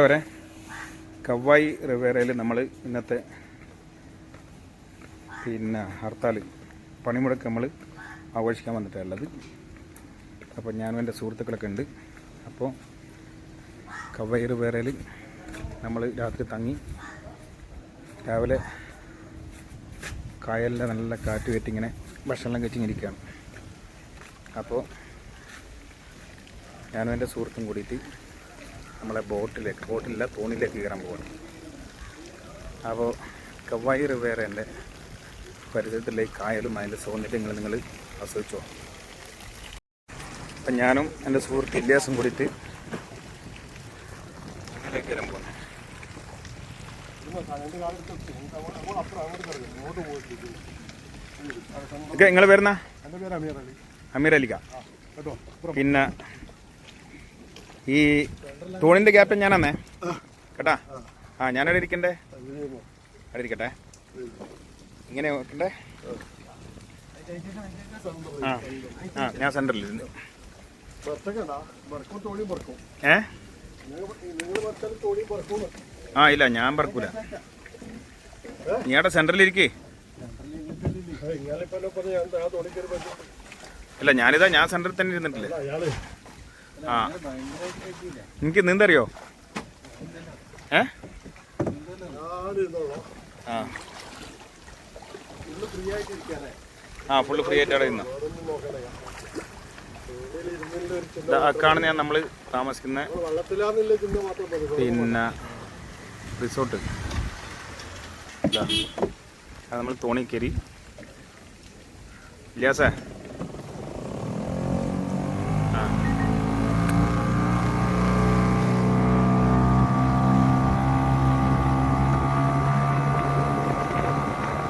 വരെ കവായി റിവേറയിൽ നമ്മൾ ഇന്നത്തെ പിന്നെ ഹർത്താൽ പണിമുടക്ക് നമ്മൾ ആഘോഷിക്കാൻ വന്നിട്ടുള്ളത് അപ്പോൾ ഞാനും എന്റെ സുഹൃത്തുക്കളൊക്കെ ഉണ്ട്. അപ്പോൾ കവായി റിവേറയിൽ നമ്മൾ രാത്രി തങ്ങി രാവിലെ കായലിന്റെ നല്ല കാറ്റ് കയറ്റിങ്ങനെ ഭക്ഷണം ഇരിക്കുകയാണ്. അപ്പോൾ ഞാനും എന്റെ സുഹൃത്തും കൂടിയിട്ട് നമ്മളെ ബോട്ടിലേക്ക് ബോട്ടിലില്ല തോണിയിലേക്ക് കയറാൻ പോകണം അപ്പോൾ കവായി റിവേറേന്റെ പരിസരത്തിലെ കായലും അതിന്റെ സൗന്ദര്യങ്ങൾ നിങ്ങൾ ആസ്വദിച്ചോ. അപ്പം ഞാനും എന്റെ സുഹൃത്ത് ഇല്ലാസും കൂടിയിട്ട് അതിലേക്ക് കയറാൻ പോകുന്നു ഓക്കെ നിങ്ങൾ വരുന്ന അമീർ അലിക അമീർ അലിക്ക. പിന്നെ ഈ തോണിന്റെ ക്യാപ്റ്റൻ ഞാനാന്നേ. കേട്ടാ? ആ. ഞാനവിടെ ഇരിക്കണ്ടേ? അവിടെ ഇരിക്കട്ടെ ഇങ്ങനെ നോക്കണ്ടേ ആ ആ ഞാൻ സെന്ററിൽ ഇരുന്നു ഏ? ആ ഇല്ല ഞാൻ പറക്കൂല നീ അവിടെ സെന്ററിൽ ഇരിക്കേ ഇല്ല ഞാനിതാ ഞാൻ സെന്ററിൽ തന്നെ ഇരുന്നിട്ടില്ലേ? ആ. എനിക്ക് നീന്തറിയോ? ഏ? ആ. ഇന്ന് ഫുള്ള് ഫ്രീ ആയിട്ട് അവിടെ ചിന്ത അക്കാണ് ഞാൻ നമ്മൾ താമസിക്കുന്ന പിന്നെ റിസോർട്ട്. നമ്മൾ തോണി ഇല്ലാസേ ആ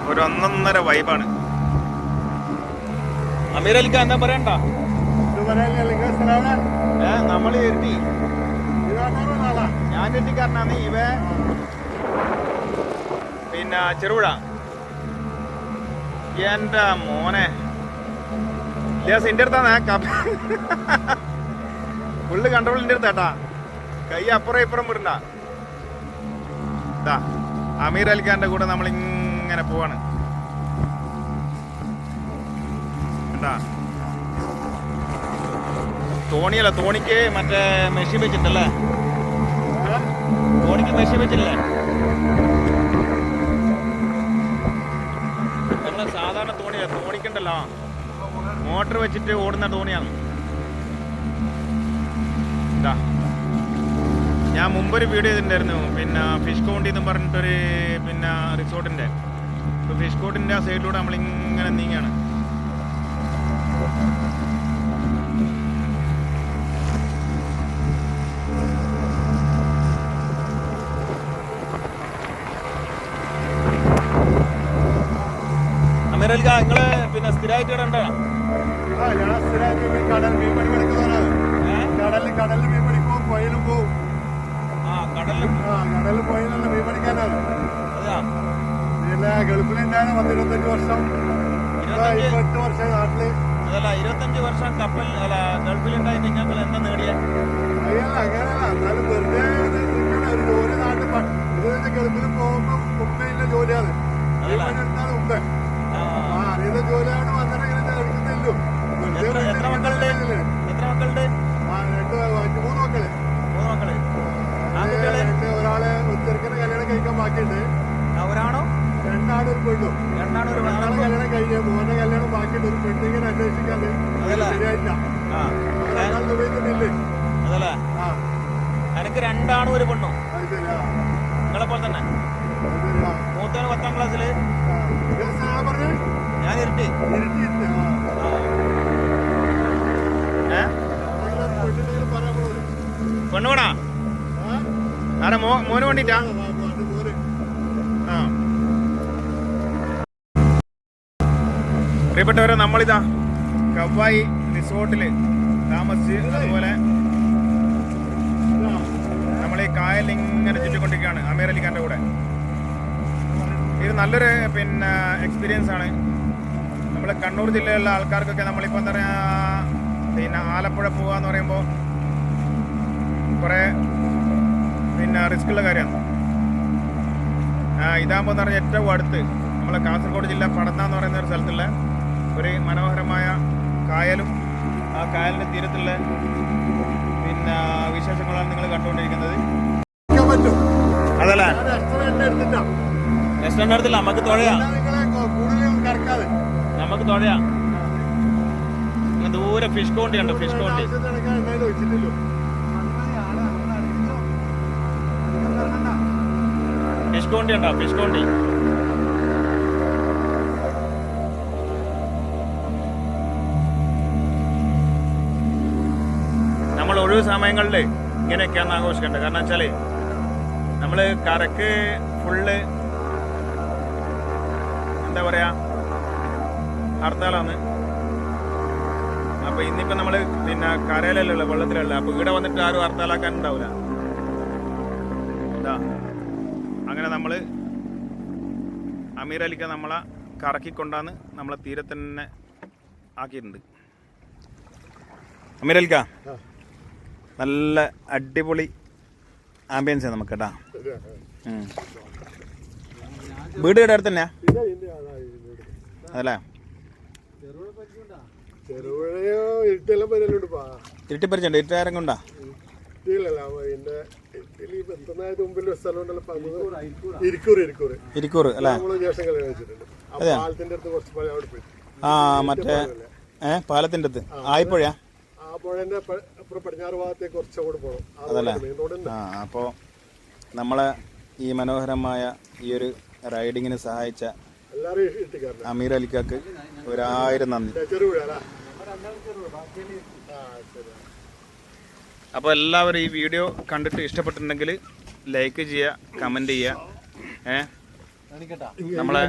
ഒരു ഒന്നൊന്നര വൈബാണ്. അമീർ അലിക്ക എന്താ പറയണ്ട? ഏ നമ്മൾ ഞാൻ എത്തിക്കാരനാണ് ഇവ. പിന്നെ ചെറുപുഴ. എന്റെ മോനെ. ഇല്ലാസ് എന്റെ അടുത്താണ് കപ്പ ഫുള്ള് കൺട്രോൾ എന്റെ അടുത്താട്ടാ കൈ അപ്പുറം ഇപ്പുറം വിടണ്ട. അമീർ അലിഖാന്റെ കൂടെ നമ്മൾ ഇങ്ങനെ പോവാണ്. എന്താ തോണിയല്ല തോണിക്ക് മറ്റേ മെഷീൻ വെച്ചിട്ടല്ലേ? തോണിക്ക് മെഷീൻ വെച്ചില്ലേ നമ്മളെ സാധാരണ തോണിയല്ല തോണിക്കുണ്ടല്ലോ. മോട്ടർ വെച്ചിട്ട് ഓടുന്ന തോണിയാണ്. ഇതാ. ഞാൻ മുമ്പൊരു വീഡിയോ ചെയ്തിട്ടുണ്ടായിരുന്നു. പിന്നെ ഫിഷ് കൗണ്ടി എന്ന് പറഞ്ഞിട്ടൊരു പിന്നെ റിസോർട്ടിന്റെ ഇപ്പൊ ഫിഷ് കോട്ടിന്റെ ആ സൈഡിലൂടെ നമ്മളിങ്ങനെ നീങ്ങുകയാണ് അമീറൽക്ക നിങ്ങൾ പിന്നെ സ്ഥിരമായിട്ട് ഇവിടെ ഉണ്ടോ? കടലിൽ കടലിൽ മീൻ പഠിക്കും പുഴയിലും പോവും. കടലിൽ പുഴയിലുള്ള മീൻ പഠിക്കാനാണ് അതെയാ? പിന്നെ ഗൾഫിലുണ്ടായിരുന്നു പത്തിരുപത്തഞ്ച് വർഷം. ഇപ്പൊ എട്ട് വർഷം നാട്ടിൽ. അതല്ല ഇരുപത്തഞ്ച് വർഷം കപ്പൽ അല്ല ഗൾഫിലുണ്ടായി നിങ്ങൾ എന്താ നേടിയ? ജോലി നാട്ടിൽ ഗൾഫിൽ ജോലിയാണ്. അറിയുന്ന ജോലിയാണ് വന്നിട്ട് എത്ര മക്കളുണ്ട്? എത്ര മക്കളുണ്ട്? രണ്ട് മൂന്ന് മക്കൾ. മൂന്ന് മക്കൾ. ഒരാളെ ഒരു ചെറുക്കനെ കല്യാണം കഴിക്കാൻ ബാക്കിയുണ്ട്. ഒരാണോ? രണ്ടാണ് ഒരു പെണ്ണു. രണ്ടാണോ ഒരു കല്യാണം കഴിഞ്ഞു മോനെ കല്യാണം ഒരു പെണ്ണിങ്ങനെ അന്വേഷിക്കാതെ അതല്ല. ആ. എനിക്ക് രണ്ടാണും ഒരു പെണ്ണും. നിങ്ങളെ പോലെ തന്നെ. മൂത്തവന് പത്താം ക്ലാസ്സിൽ. ഞാൻ ഇരുട്ടി. പെണ്ണുകൂടാ ആരാ മോ മോന് വേണ്ടിട്ടാ ആ, വാ, വാ, അത് പോരെ. ആ പ്രിയപ്പെട്ടവരെ നമ്മളിതാ കവായി റിസോർട്ടിൽ താമസിച്ച് അതുപോലെ. നമ്മൾ ഈ കായൽ ഇങ്ങനെ ചുറ്റിക്കൊണ്ടിരിക്കുകയാണ് അമീർ അലിഖാന്റെ കൂടെ ഇത് നല്ലൊരു പിന്നെ എക്സ്പീരിയൻസ് ആണ് നമ്മൾ കണ്ണൂർ ജില്ലയിലുള്ള ആൾക്കാർക്കൊക്കെ നമ്മളിപ്പോൾ എന്താ പറയുക പിന്നെ ആലപ്പുഴ പോകാന്ന് പറയുമ്പോൾ കുറേ പിന്നെ റിസ്ക്കുള്ള കാര്യമാണ് ഇതാകുമ്പോൾ എന്ന് പറഞ്ഞാൽ ഏറ്റവും അടുത്ത് നമ്മളെ കാസർഗോഡ് ജില്ല പടന്ന എന്ന് പറയുന്ന ഒരു സ്ഥലത്തുള്ള ഒരു മനോഹരമായ കായലും ആ കായലിന്റെ തീരത്തുള്ള പിന്നെ വിശേഷങ്ങളാണ് നിങ്ങൾ കണ്ടുകൊണ്ടിരിക്കുന്നത്. അതല്ലേ? അടുത്തില്ല. നമുക്ക് തുഴയാ. നമുക്ക് തുഴയാ. ദൂരെ ഫിഷ് കോണ്ടി? ഉണ്ട് ഫിഷ് കോണ്ടി ഫിഷ് കോണ്ടി ഉണ്ടോ? ഫിഷ് കോണ്ടി ഒഴിവ് സമയങ്ങളിൽ ഇങ്ങനെയൊക്കെയാണ് ആഘോഷിക്കേണ്ടത് കാരണം വെച്ചാൽ നമ്മൾ കരക്ക് ഫുള്ള് എന്താ പറയാ ഹർത്താലാണ്. അപ്പൊ ഇന്നിപ്പോ നമ്മൾ പിന്നെ കരയിലല്ലോ വെള്ളത്തിലല്ല? അപ്പോൾ ഇവിടെ വന്നിട്ട് ആരും ഹർത്താലാക്കാൻ ഉണ്ടാവില്ല എന്താ അങ്ങനെ നമ്മൾ അമീർ അലിക്ക നമ്മളെ കറക്കിക്കൊണ്ടാന്ന് നമ്മളെ തീരെ തന്നെ ആക്കിയിട്ടുണ്ട്. അമീർ അലിക്ക. നല്ല അടിപൊളി ആംബിയൻസ് നമുക്ക് കേട്ടാ. വീട് ഇവിടെ അടുത്ത് തന്നെയാ. അതല്ലേ? ഇരുട്ടിപ്പറിച്ചുണ്ട് ഇരുട്ടാരം കൊണ്ടാ ഇരിക്കൂർ അല്ലേ? ആ മറ്റേ ഏഹ് പാലത്തിന്റെ അടുത്ത് ആയിപ്പോഴാ പുഴന്റെ പടിഞ്ഞാറ് ഭാഗത്തേക്ക് പോകണം അതല്ലേ? ആ അപ്പോൾ നമ്മളെ ഈ മനോഹരമായ ഈ ഒരു റൈഡിങ്ങിന് സഹായിച്ച അമീർ അലിക്കാക്ക് ഒരായിരം നന്ദി. അപ്പോൾ എല്ലാവരും ഈ വീഡിയോ കണ്ടിട്ട് ഇഷ്ടപ്പെട്ടിട്ടുണ്ടെങ്കിൽ ലൈക്ക് ചെയ്യുക കമന്റ് ചെയ്യുക. ഏ? നമ്മളെ-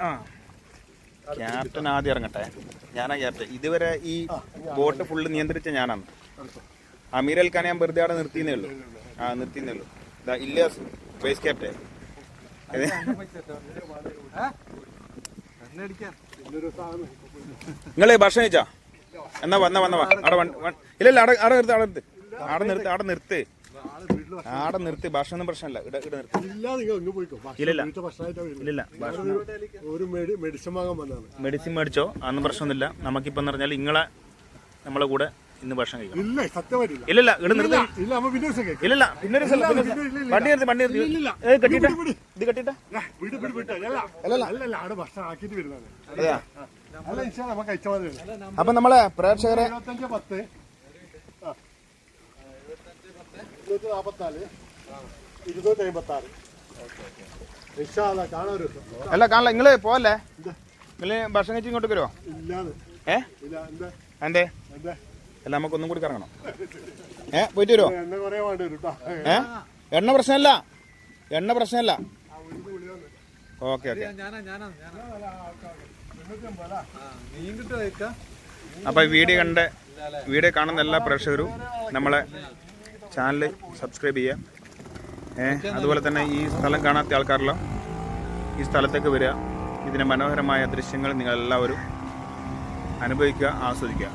ആ. ക്യാപ്റ്റൻ ആദ്യം ഇറങ്ങട്ടെ? ഞാനാ ക്യാപ്റ്റൻ. ഇതുവരെ ഈ ബോട്ട് ഫുള്ള് നിയന്ത്രിച്ച ഞാനാണ്. അമീർ അൽഖാനെ ഞാൻ വെറുതെ അവിടെ നിർത്തിയെന്നേ ഉള്ളൂ. ആ നിർത്തിയെന്നേ ഉള്ളൂ. ഇതാ ഇല്ലാസ് വൈസ് ക്യാപ്റ്റൻ നിങ്ങളെ ഭക്ഷണം കഴിച്ചാ? എന്നാ വന്ന വന്നവാ അവിടെ വൺ- വൺ- ഇല്ല ഇല്ല അവിടെ അവിടെ നിർത്ത് അവിടെ നിർത്ത്. അവിടെ നിർത്ത്. അവിടെ നിർത്തി ഭക്ഷണം പ്രശ്നമില്ല. ഇട ഇവിടെ നിർത്ത്. ഇല്ല നിങ്ങൾ ഇങ്ങ് പോയിക്കോ. ഇല്ലില്ല. ഇല്ലില്ല. ഭക്ഷണം ഒരു മെഡി മെഡിസിൻ വാങ്ങാൻ വന്നതാണ്. മെഡിസിൻ മേടിച്ചോ? അതൊന്നും പ്രശ്നമൊന്നുമില്ല. നമുക്കിപ്പം പറഞ്ഞാൽ നിങ്ങളെ നമ്മളെ കൂടെ ഇന്ന് ഭക്ഷണം കഴിക്കും. ഇല്ല സത്യമായിട്ടില്ല. ഇല്ലില്ല നിർത്തി. ഇല്ല നമ്മ പിന്നെ ദിവസം കേൾക്കാം. ഇല്ലില്ല പിന്നെ ഒരു സ്ഥലം പിന്നെ ഒരു സ്ഥലം. വണ്ടി നിർത്തി വണ്ടി നിർത്തി. കെട്ടിട്ടെ ഇത് കെട്ടിട്ടെ വീട് വിട്, വിട്. അല്ല അല്ലല്ല. അല്ലല്ല അവിടെ ഭക്ഷണം ആക്കിയിട്ട് വരുന്നതാണ്. അല്ല ഇൻഷാ നമുക്ക് മതി അപ്പൊ നമ്മളെ പ്രേക്ഷകരെ ഇരുപത്തഞ്ച് പത്ത്. ഇരുന്നൂറ്റി ഇരുന്നൂറ്റി അമ്പത്തി ആറ് അല്ല കാണില്ല നിങ്ങൾ പോവല്ലേ? നിങ്ങൾ ഭക്ഷണം കഴിച്ച് ഇങ്ങോട്ട് വരുമോ ഏ? എന്താ? അല്ല നമുക്ക് ഒന്നും കൂടി കറങ്ങണം. ഏ പോയിട്ട് വരുമോ ഏ? എണ്ണ പ്രശ്നമല്ല എണ്ണ പ്രശ്നമല്ല ഓക്കെ ഓക്കെ. അപ്പൊ വീഡിയോ കണ്ട വീഡിയോ കാണുന്ന എല്ലാ പ്രേക്ഷകരും നമ്മളെ ചാനൽ സബ്സ്ക്രൈബ് ചെയ്യുക. ഏ അതുപോലെ തന്നെ ഈ സ്ഥലം കാണാത്ത ആൾക്കാരെല്ലാം ഈ സ്ഥലത്തേക്ക് വരിക. ഇതിന്റെ മനോഹരമായ ദൃശ്യങ്ങൾ നിങ്ങളെല്ലാവരും അനുഭവിക്കുക ആസ്വദിക്കുക.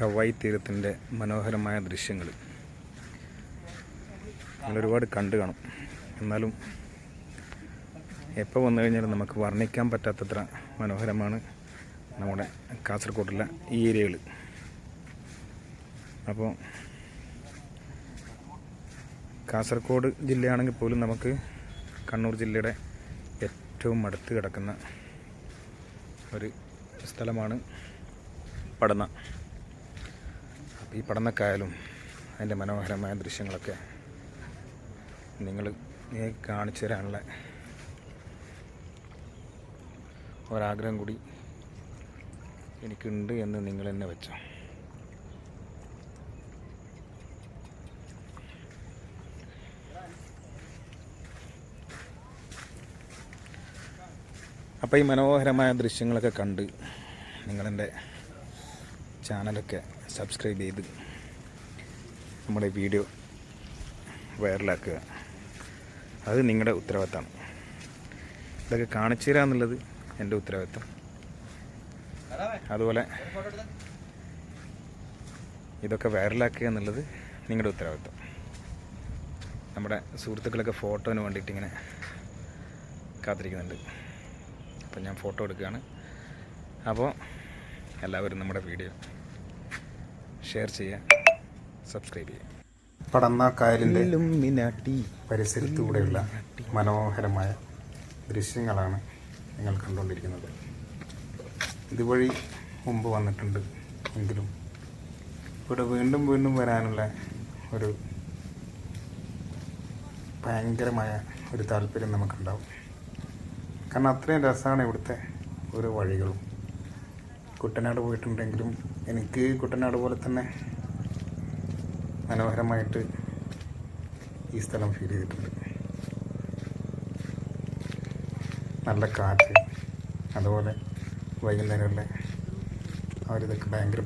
കവായി തീരത്തിന്റെ മനോഹരമായ ദൃശ്യങ്ങൾ. നിങ്ങൾ ഒരുപാട് കണ്ടു കാണും. എന്നാലും എപ്പോൾ വന്നു കഴിഞ്ഞാലും നമുക്ക് വർണിക്കാൻ പറ്റാത്തത്ര മനോഹരമാണ് നമ്മുടെ കാസർഗോഡുള്ള ഈ ഏരിയകൾ. അപ്പോൾ കാസർഗോഡ് ജില്ലയാണെങ്കിൽ പോലും നമുക്ക് കണ്ണൂർ ജില്ലയുടെ ഏറ്റവും അടുത്ത് കിടക്കുന്ന ഒരു സ്ഥലമാണ് പടന്ന. ഈ പടന്നക്കായാലും അതിന്റെ മനോഹരമായ ദൃശ്യങ്ങളൊക്കെ നിങ്ങൾ കാണിച്ചു തരാനുള്ള ഒരാഗ്രഹം കൂടി എനിക്കുണ്ട് എന്ന് നിങ്ങൾ തന്നെ വെച്ചോ. അപ്പോൾ ഈ മനോഹരമായ ദൃശ്യങ്ങളൊക്കെ കണ്ട് നിങ്ങളെന്റെ ചാനലൊക്കെ സബ്സ്ക്രൈബ് ചെയ്ത് നമ്മുടെ വീഡിയോ വൈറലാക്കുക. അത് നിങ്ങളുടെ ഉത്തരവാദിത്തമാണ്. ഇതൊക്കെ കാണിച്ചു തരിക എന്നുള്ളത് എന്റെ ഉത്തരവാദിത്തം. അതുപോലെ ഇതൊക്കെ വൈറലാക്കുക എന്നുള്ളത് നിങ്ങളുടെ ഉത്തരവാദിത്തം. നമ്മുടെ സുഹൃത്തുക്കളൊക്കെ ഫോട്ടോന് വേണ്ടിയിട്ട് ഇങ്ങനെ കാത്തിരിക്കുന്നുണ്ട്. അപ്പം ഞാൻ ഫോട്ടോ എടുക്കുകയാണ്. അപ്പോൾ എല്ലാവരും നമ്മുടെ വീഡിയോ ഷെയർ ചെയ്യുക സബ്സ്ക്രൈബ് ചെയ്യുക പടന്ന കായലിന്റെ പരിസരത്തൂടെയുള്ള മനോഹരമായ ദൃശ്യങ്ങളാണ് നിങ്ങൾ കണ്ടുകൊണ്ടിരിക്കുന്നത്. ഇതുവഴി മുമ്പ് വന്നിട്ടുണ്ട് എങ്കിലും ഇവിടെ വീണ്ടും വീണ്ടും വരാനുള്ള ഒരു ഭയങ്കരമായ ഒരു താല്പര്യം നമുക്കുണ്ടാവും. കാരണം അത്രയും രസമാണ് ഇവിടുത്തെ ഓരോ വഴികളും. കുട്ടനാട് പോയിട്ടുണ്ടെങ്കിലും എനിക്ക് കുട്ടനാട് പോലെ തന്നെ മനോഹരമായിട്ട് ഈ സ്ഥലം ഫീൽ ചെയ്തിട്ടുണ്ട്. നല്ല കാറ്റ് അതുപോലെ വൈകുന്നേരങ്ങളിലെ അവരിതൊക്കെ ഭയങ്കര